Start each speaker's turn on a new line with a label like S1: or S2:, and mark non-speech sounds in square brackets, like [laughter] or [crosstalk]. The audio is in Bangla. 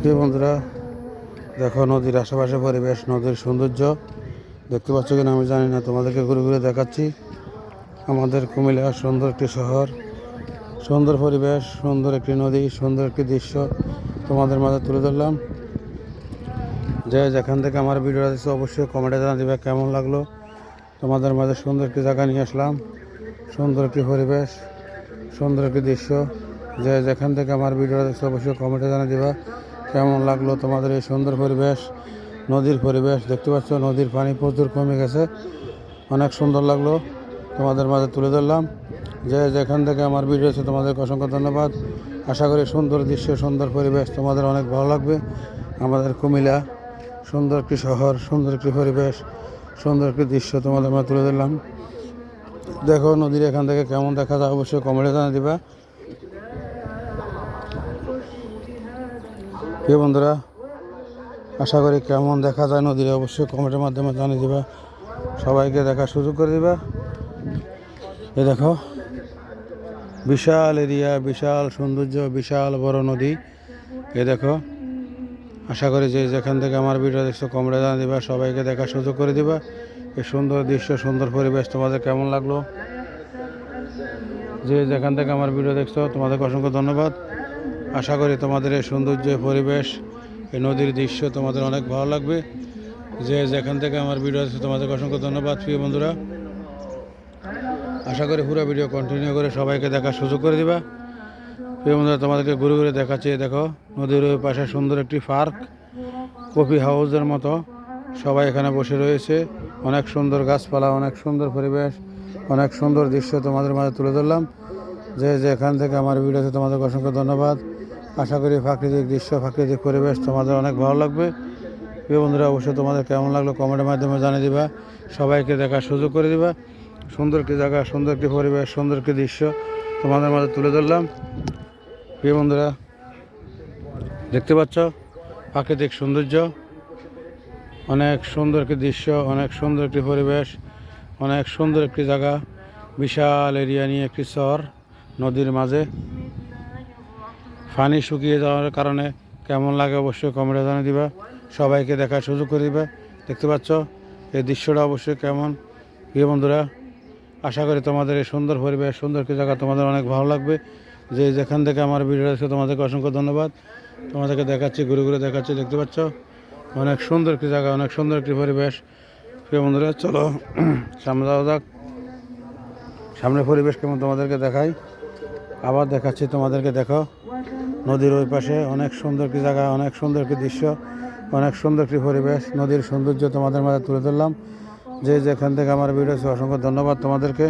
S1: প্রিয় বন্ধুরা, দেখো নদীর আশেপাশে পরিবেশ, নদীর সৌন্দর্য। দেখতে পাচ্ছ কিনা আমি জানি না, তোমাদেরকে ঘুরে ঘুরে দেখাচ্ছি। আমাদের কুমিল্লা সুন্দর একটি শহর, সুন্দর পরিবেশ, সুন্দর একটি নদী, সুন্দর একটি দৃশ্য তোমাদের মাঝে তুলে ধরলাম। যে যেখান থেকে আমার ভিডিওটা দেখছ, অবশ্যই কমেন্টে জানা দিবে কেমন লাগল। তোমাদের মাঝে সুন্দর একটি জায়গা নিয়ে আসলাম, সুন্দর একটি পরিবেশ, সুন্দর একটি দৃশ্য। যে যেখান থেকে আমার ভিডিওটা দেখছ, অবশ্যই কমেন্টে জানা দিবা কেমন লাগল তোমাদের এই সুন্দর পরিবেশ, নদীর পরিবেশ? দেখতে পাচ্ছ, নদীর পানি প্রচুর কমে গেছে। অনেক সুন্দর লাগল। তোমাদের মাঝে তুলে ধরলাম। যে যেখান থেকে আমার ভিডিও আছে তোমাদেরকে অসংখ্য ধন্যবাদ। আশা করি সুন্দর দৃশ্য, সুন্দর পরিবেশ তোমাদের অনেক ভালো লাগবে। আমাদের কুমিল্লা, সুন্দর একটি শহর, সুন্দর একটি পরিবেশ, সুন্দর একটি দৃশ্য তোমাদের মাঝে তুলে ধরলাম। দেখো, নদীর এখান থেকে কেমন দেখা যায়, অবশ্যই কমেন্টে জানিয়ে দিবা। প্রিয় বন্ধুরা, আশা করি কেমন দেখা যায় নদীরা, অবশ্যই কমেন্টের মাধ্যমে জানিয়ে দিবা। সবাইকে দেখার সুযোগ করে দিবা। এ দেখো, বিশাল এরিয়া, বিশাল সৌন্দর্য, বিশাল বড় নদী। এ দেখো, আশা করি যে যেখান থেকে আমার ভিডিও দেখছ কমেন্টে জানিয়ে দিবা। সবাইকে দেখার সুযোগ করে দিবা। এই সুন্দর দৃশ্য, সুন্দর পরিবেশ, তোমাদের কেমন লাগল? যে যেখান থেকে আমার ভিডিও দেখছ, তোমাদেরকে অসংখ্য ধন্যবাদ। আশা করি তোমাদের এই সৌন্দর্য পরিবেশ, এই নদীর দৃশ্য তোমাদের অনেক ভালো লাগবে। যে যেখান থেকে আমার ভিডিও আছে তোমাদেরকে অসংখ্য ধন্যবাদ, প্রিয় বন্ধুরা। আশা করি পুরো ভিডিও কন্টিনিউ করে সবাইকে দেখার সুযোগ করে দিবা। প্রিয় বন্ধুরা, তোমাদেরকে ঘুরে ঘুরে দেখাচ্ছি, দেখো, নদীর ওই পাশে সুন্দর একটি পার্ক, কফি হাউসের মতো। সবাই এখানে বসে রয়েছে। অনেক সুন্দর গাছপালা, অনেক সুন্দর পরিবেশ, অনেক সুন্দর দৃশ্য তোমাদের মাঝে তুলে ধরলাম। যে যেখান থেকে আমার ভিডিওতে তোমাদের অসংখ্য ধন্যবাদ। আশা করি প্রাকৃতিক দৃশ্য, প্রাকৃতিক পরিবেশ তোমাদের অনেক ভালো লাগবে। প্রিয় বন্ধুরা, অবশ্যই তোমাদের কেমন লাগল কমেন্টের মাধ্যমে জানিয়ে দিবা। সবাইকে দেখার সুযোগ করে দিবা। সুন্দর একটি জায়গা, সুন্দর একটি পরিবেশ, সুন্দর একটি দৃশ্য তোমাদের মাঝে তুলে ধরলাম। প্রিয় বন্ধুরা, দেখতে পাচ্ছ? প্রাকৃতিক সৌন্দর্য। অনেক সুন্দর একটি দৃশ্য, অনেক সুন্দর একটি পরিবেশ, অনেক সুন্দর একটি জায়গা। বিশাল এরিয়া নিয়ে একটি শহর। নদীর মাঝে। পানি শুকিয়ে যাওয়ার কারণে কেমন লাগে অবশ্যই কমেন্টে জানিয়ে দিবা। সবাইকে দেখার সুযোগ করে দিবে। দেখতে পাচ্ছ? এই দৃশ্যটা অবশ্যই কেমন? প্রিয় বন্ধুরা, আশা করি তোমাদের এই সুন্দর পরিবেশ, সুন্দর একটি জায়গা তোমাদের অনেক ভালো লাগবে। যে যেখান থেকে আমার ভিডিও আছে তোমাদেরকে অসংখ্য ধন্যবাদ। তোমাদেরকে দেখাচ্ছি, ঘুরে ঘুরে দেখাচ্ছি, দেখতে পাচ্ছ? অনেক সুন্দর একটি জায়গা, অনেক সুন্দর একটি পরিবেশ। প্রিয় বন্ধুরা, চলো, [clears throat] সামনে যাওয়া যাক। সামনে পরিবেশ কেমন তোমাদেরকে দেখাই। আবার দেখাচ্ছি, তোমাদেরকে দেখো। নদীর ওই পাশে অনেক সুন্দর কি জায়গা, অনেক সুন্দর কি দৃশ্য, অনেক সুন্দর একটি পরিবেশ। নদীর সৌন্দর্য তোমাদের মাঝে তুলে ধরলাম। যে যেখান থেকে আমার ভিডিও অসংখ্য ধন্যবাদ তোমাদেরকে।